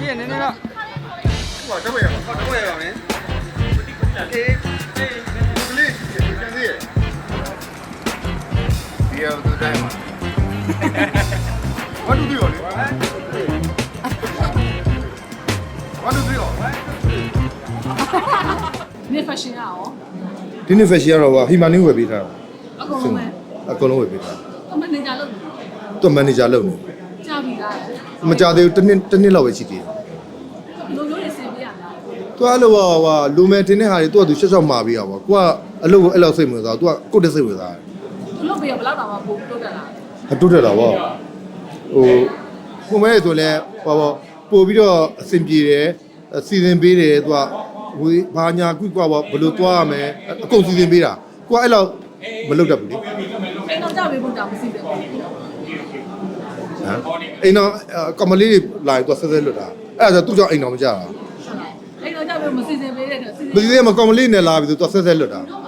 ရှင်းရနည်းနည်းတော့ဟိုတော့ပဲဟောတော့ပဲရောင်းနေအေးအေးဘလေးပြန်စီရဒီရောက်တော့တိုင်းမှာဘာလို့ဒီရောလဲဘာလို့ဒီရောနေဖက်ရှင်ရအောင်ဒီနေ့ fashion ကတော့ဟာဟီမာနီဝယ်ပေးထားအကုန်လုံးပဲအကုန်လုံးဝယ်ပေးထားတာ မန်နေဂျာလုပ်သူ manager လုပ်နေကြာပြီလား မကြသေးဘူးတစ်နှစ်တစ်နှစ်လောက်ပဲရှိသေးတယ်လိုလိုရေးစင်ပြရလားသူအဲ့လိုဟိုလူမဲတင်တဲ့ဟာတွေသူကသူရှက်ရှောက်မှာပြီးရပါကိုကအလုပ်ကိုအဲ့လောက်စိတ်ဝင်စားသူကကိုယ့်တက်စိတ်ဝင်စားတယ်သူလုပ်ပြီးဘယ်လောက်တောင်မှပို့တိုးတက်လာအတုတက်တာပေါ့ဟိုကိုမဲဆိုလဲဟောပေါ့ပို့ပြီးတော့အဆင်ပြေတယ်အစီစဉ်ပေးတယ်သူကဝေးဘာညာကွိကွာပေါ့ဘယ်လိုသွားရမလဲအကုန်စီစဉ်ပေးတာကိုကအဲ့လောက်မလုပ်တတ်ဘူးလေအိမ်တော့ကြပေးဖို့တောင်မရှိဘူး ဟမ်အိမ်တော့ကမလေးတွေလာရင်သူကဆက်ဆက်လွတ်တာအဲ့ဒါဆိုသူ့ကြောင့်အိမ်တော်မကြတာအိမ်တော့ကြပေးမစီစဉ်ပေးတဲ့အတွက်စီစဉ်မစီစဉ်မကမလေးနဲ့လာပြီးသူကဆက်ဆက်လွတ်တာတော့